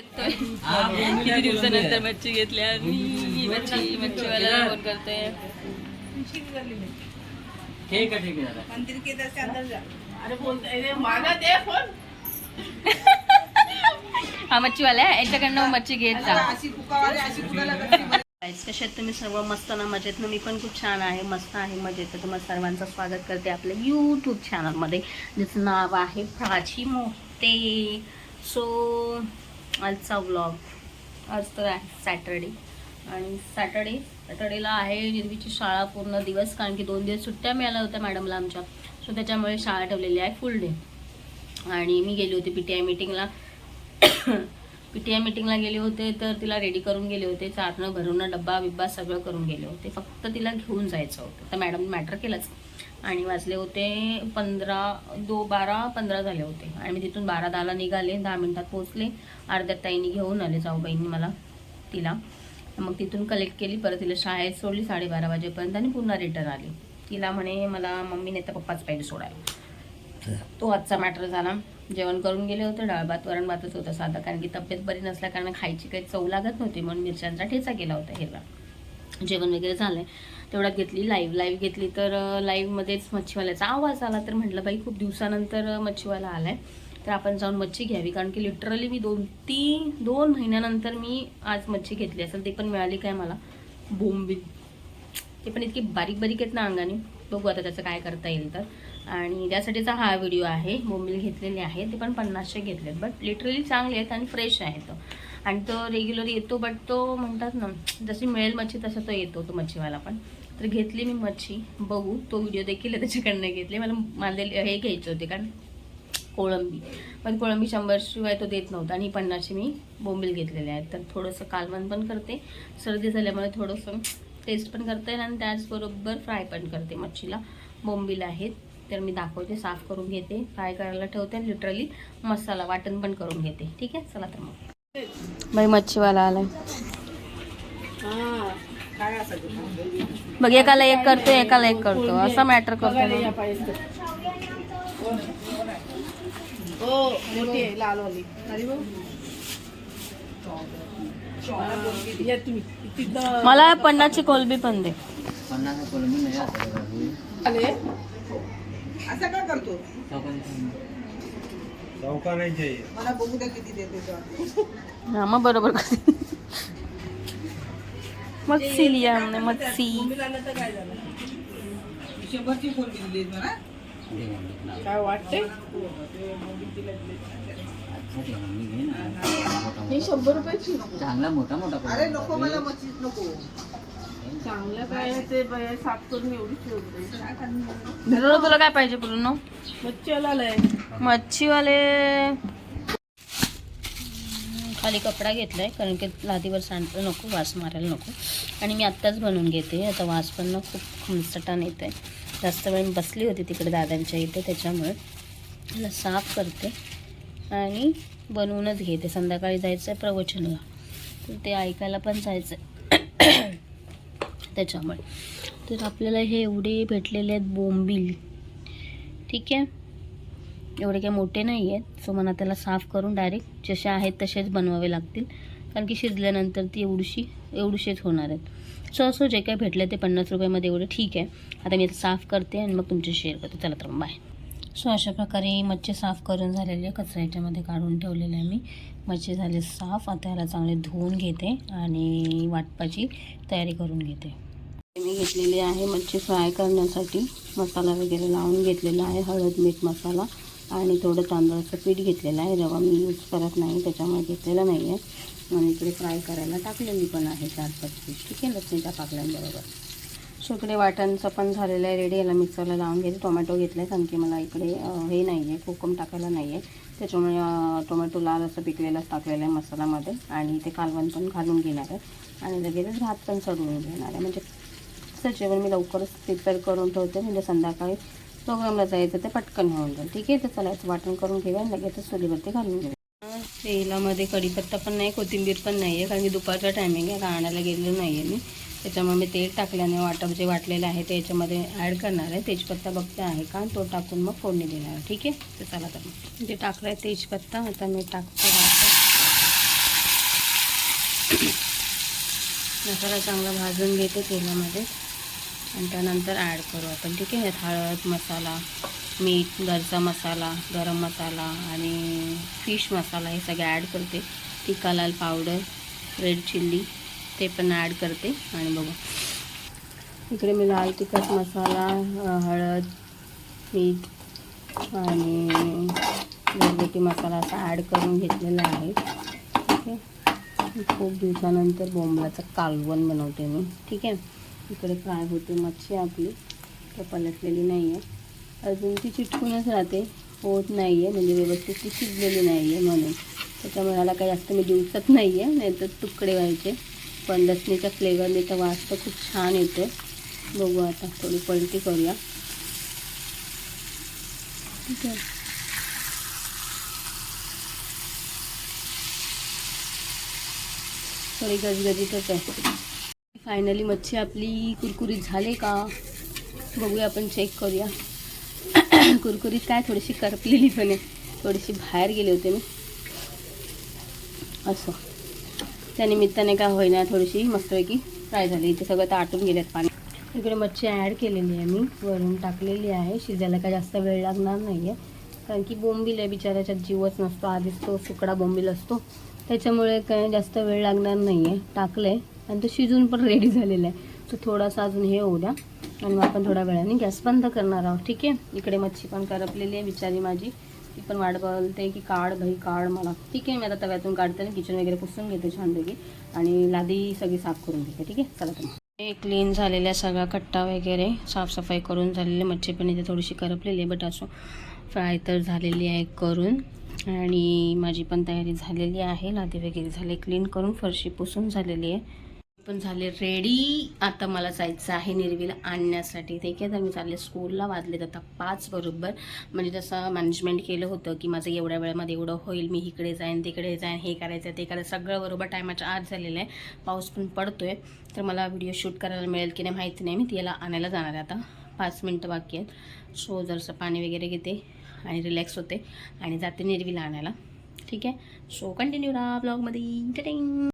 किती दिवसानंतर मच्छी घेतली आणि मच्छी मच्छीवाल्याला फोन करते ठीक आहे ठीक आहे दादा. मंदिर के दर से अंदर जा. अरे बोलते अरे मागा दे फोन. हा मच्छीवाला आहे. याच्याकडनं मच्छी घेत जा. अशी फुकावाले अशी फुकायला कशी गाईज कशा आहेत तुम्ही सर्व? मस्त ना मजेत? ना मी पण खूप छान आहे. मस्त आहे मजेत. तर तुम्हाला सर्वांचं स्वागत करते आपल्या यूट्यूब चॅनलमध्ये ज्याचं नाव आहे प्राची मोहते सो आजचा व्लॉग आज तर आहे सॅटर्डे आणि सॅटर्डे सॅटर्डेला आहे निर्वीची शाळा पूर्ण दिवस कारण की दोन दिवस सुट्ट्या मिळाल्या होत्या मॅडमला आमच्या. सो त्याच्यामुळे शाळा ठेवलेली आहे फुल डे आणि मी गेली होती पी टी आय मीटिंगला पी टी आय मीटिंगला गेले होते तर तिला रेडी करून गेले होते. चारणं भरून डब्बा बिब्बा सगळं करून गेले होते. फक्त तिला घेऊन जायचं होतं. तर मॅडम मॅटर केलंच. आणि वाचले होते पंधरा दो बारा पंधरा झाले होते. आणि मी तिथून बारा दहाला निघाले दहा मिनटात पोहोचले. अर्ध्यात ताईंनी घेऊन आले जाऊबाईंनी मला तिला. मग तिथून कलेक्ट केली परत तिला शाळेत सोडली साडेबारा वाजेपर्यंत आणि पुन्हा रिटर्न आली. तिला म्हणे मला मम्मीने तर पप्पाच पाहिजे सोडायला. तो आजचा मॅटर झाला. जेवण करून गेले होते डाळ भात वरण भातच होतं साधा कारण की तब्येत बरी नसल्या कारण खायची काही चव लागत नव्हती म्हणून मिरच्यांचा ठेचा केला होता हिरवा. जेवण वगैरे झालंय. तेवढ्यात घेतली लाईव्ह लाईव्ह घेतली. तर लाईव्हमध्येच मच्छीवाल्याचा आवाज आला. तर म्हटलं बाई खूप दिवसानंतर मच्छीवाला आला आहे तर आपण जाऊन मच्छी घ्यावी. कारण की लिटरली मी दोन तीन दोन महिन्यानंतर मी आज मच्छी घेतली असेल. ते पण मिळाली काय मला? बोंबील. ते पण इतकी बारीक बारीक आहेत ना अंगाने. बघू आता त्याचं काय करता येईल तर. आणि त्यासाठीचा हा व्हिडिओ आहे. हो, बोंबील घेतलेले आहे ते पण पन्नासशे घेतले बट लिटरली चांगले आहेत आणि फ्रेश आहेत आणि तो रेग्युलर येतो बट तो म्हणतात ना जशी मिळेल मच्छी तसा तो येतो तो मच्छीवाला पण. तर घेतली मी मच्छी. बघू. तो व्हिडिओ देखील त्याच्याकडनं घेतले. मला मानलेले हे घ्यायचे होते कारण कोळंबी. पण कोळंबी शंभर शिवाय तो देत नव्हता. आणि पन्नासशे मी बोंबील घेतलेले आहेत. तर थोडंसं कालवण पण करते. सर्दी झाल्यामुळे थोडंसं टेस्ट पण करता येईल आणि त्याचबरोबर फ्राय पण करते. मच्छीला बोंबील आहेत. तर मी दाखवते साफ करून घेते. फ्राय करायला ठेवते आणि लिटरली मसाला वाटण पण करून घेते. ठीक आहे? चला तर मग. बाई मच्छीवाला आलाय. बघ एकाला एक करतो एकाला एक करतो. असं मॅटर करतो या करतो पाहिजे हो मोठी आहे लालवाली अरे भाऊ या तुम्ही तिथं मला पन्नासची कोलबी पण दे. पन्नास कोलंबी नाही आता बाबू आले? असं का करतो? चौका नहीं चाहिए मला बघू द्या किती देते तो. हा मग बरोबर करते मच्छी लिया हमने आलं तर काय झालं? शंभरची फोन दिली मला. काय वाटते हे शंभर रुपयाची चांगला मोठा मोठा अरे नको मला मच्छी नको. चांगलं काय आहे ते बाहेर साफ करून एवढी ठेवते. धरून तुला काय पाहिजे पूर्ण मच्छीवाले. खाली कपडा घेतलाय कारण की लादीवर सांडलं नको वास मारायला नको. आणि मी आत्ताच बनवून घेते. आता वास पण ना खूप खमचटान येत आहे जास्त वेळ मी बसली होती तिकडे दादांच्या इथे त्याच्यामुळे. त्याला साफ करते. आणि बनवूनच घेते. संध्याकाळी जायचं आहे प्रवचनला तर ते ऐकायला पण जायचं आहे त्याच्यामुळे. तर आपल्याला हे एवढे भेटलेले आहेत बोंबील. ठीक आहे? एवढे काही मोठे नाही आहेत. सो मला त्याला साफ करून डायरेक्ट जसे आहेत तसेच बनवावे लागतील. कारण की शिजल्यानंतर ती एवढीशी एवढीशीच होणार आहेत. सो असो जे काही भेटले ते पन्नास रुपयामध्ये एवढे. ठीक आहे. आता मी आता साफ करते आणि मग तुमचे शेअर करते. चला तर बाय सो अशा प्रकारे मच्छी साफ करून झालेली आहे कचरा याच्यामध्ये काढून ठेवलेलं आहे मी. मच्छी झाले साफ. आता याला चांगले धुवून घेते आणि वाटपाची तयारी करून घेते. मी घेतलेली आहे मच्छी फ्राय करण्यासाठी. मसाला वगैरे लावून घेतलेला आहे हळद मीठ मसाला आणि थोडं तांदळाचं पीठ घेतलेलं आहे. रवा मी यूज करत नाही त्याच्यामुळे घेतलेलं नाही आहे आणि इकडे फ्राय करायला टाकलेली पण आहे चार पाच पीठ ठीक आहे लक्ष्मीच्या पाकळ्यांबरोबर. सो इकडे वाटणचं पण झालेलं आहे रेडी याला मिक्सरला लावून घेते टोमॅटो घेतला आहे कारण की मला इकडे हे नाही आहे कोकम टाकायला नाही आहे त्याच्यामुळे टोमॅटो लाल असं पिकलेलंच टाकलेलं आहे मसाल्यामध्ये. आणि ते कालवण पण घालून घेणार आहे. आणि लगेचच भात पण चढवून घेणार आहे. म्हणजे तसं जेवण मी लवकरच प्रिपेअर करून ठेवते. म्हणजे संध्याकाळी प्रोग्रामला जायचं ते पटकन होऊन जाईल. ठीक आहे? तर चला याचं वाटण करून घेऊया आणि लगेचच चुलीवरती घालून घेऊया. तेलामध्ये कढीपत्ता पण नाही कोथिंबीर पण नाही आहे कारण की दुपारचा टायमिंग आहे. आणायला गेलेलो नाही आहे मी. त्याच्यामुळे मी तेल टाकल्याने वाटप जे वाटलेलं आहे ते याच्यामध्ये ॲड करणार आहे. तेजपत्ता बघते आहे का? तो टाकून मग फोडणी देणार आहे. ठीक आहे? तर चला तर मग. जे टाकलं आहे तेजपत्ता आता मी टाकते मसाला चांगला भाजून घेते तेलामध्ये. आणि त्यानंतर ॲड करू आपण. ठीक आहे? यात हळद मसाला मीठ घरचा मसाला गरम मसाला आणि फिश मसाला हे सगळं ॲड करते. टिक्का लाल पावडर रेड चिल्ली ते पण ॲड करते. आणि बघू. इकडे मी लाल तिखट मसाला हळद मीठ आणि घरगुती मसाला असा ॲड करून घेतलेला आहे. ठीक आहे? खूप दिवसानंतर बोंबलाचं कालवण बनवते मी. ठीक आहे? इकडे फ्राय होते मच्छी आपली. तर पलटलेली नाही आहे अजून ती चिटकूनच राहते. होत नाही आहे म्हणजे व्यवस्थित ती शिजलेली नाही आहे म्हणून. त्याच्यामुळे मला काही जास्त मी दिवसात नाही आहे नाहीतर तुकडे व्हायचे. पण लसणीच्या फ्लेवरने तर वास तर खूप छान येतो बघू आता थोडी पलटी करूया. ठीक आहे. थोडी गजगजीतच आहे. फायनली मच्छी आपली कुरकुरीत झाले का? बघूया आपण चेक करूया. कुरकुरीत काय? थोडीशी करपलेली पण आहे. थोडीशी बाहेर गेले होते मी. असं. त्या निमित्ताने काय होईना थोडीशी मस्तपैकी फ्राय झाली. इथे सगळं तर आटून गेलेत पाणी. इकडे मच्छी ॲड केलेली आहे मी. वरून टाकलेली आहे. शिजायला काय जास्त वेळ लागणार नाही आहे कारण की बोंबील आहे बिचाऱ्याच्यात. जीवच नसतो. आधीच तो सुकडा बोंबील असतो. त्याच्यामुळे काय जास्त वेळ लागणार नाही आहे टाकलं आहे आणि तो शिजून पण रेडी झालेला आहे. तो थोडासा अजून हे होऊ द्या. आणि मग आपण थोड्या वेळाने गॅस बंद करणार आहोत. ठीक आहे? इकडे मच्छी पण करपलेली आहे बिचारी माझी. ती पण वाट बघते की काढ भाई काढ मला. ठीक आहे मी आता तव्यातून काढते आणि किचन वगैरे पुसून घेते छानपैकी. आणि लादी सगळी साफ करून घेते ठीक आहे? चला तुम्ही क्लीन झालेल्या सगळा कट्टा वगैरे साफसफाई करून झालेली. मच्छी पण इथे थोडीशी करपलेली आहे बट असो फ्राय तर झालेली आहे करून. आणि माझी पण तयारी झालेली आहे. लादी वगैरे झाले क्लीन करून फरशी पुसून झालेली आहे. पण झाले रेडी आता मला जायचं आहे निर्वीला आणण्यासाठी. ठीक आहे तर मी चालले स्कूलला वाजले आता पाच बरोबर. म्हणजे जसं मॅनेजमेंट केलं होतं की माझं एवढ्या वेळामध्ये एवढं होईल मी इकडे जाईन तिकडे जाईन हे करायचं ते करायचं. सगळं बरोबर टायमाच्या आत झालेलं आहे. पाऊस पण पडतोय. तर मला व्हिडिओ शूट करायला मिळेल की नाही माहिती नाही. मी तिला आणायला जाणार आहे आता. पाच मिनटं बाकी आहेत. सो जरसं पाणी वगैरे घेते आणि रिलॅक्स होते आणि जाते निर्वीला आणायला. ठीक आहे? सो कंटिन्यू राहा ब्लॉगमध्ये टेटिंग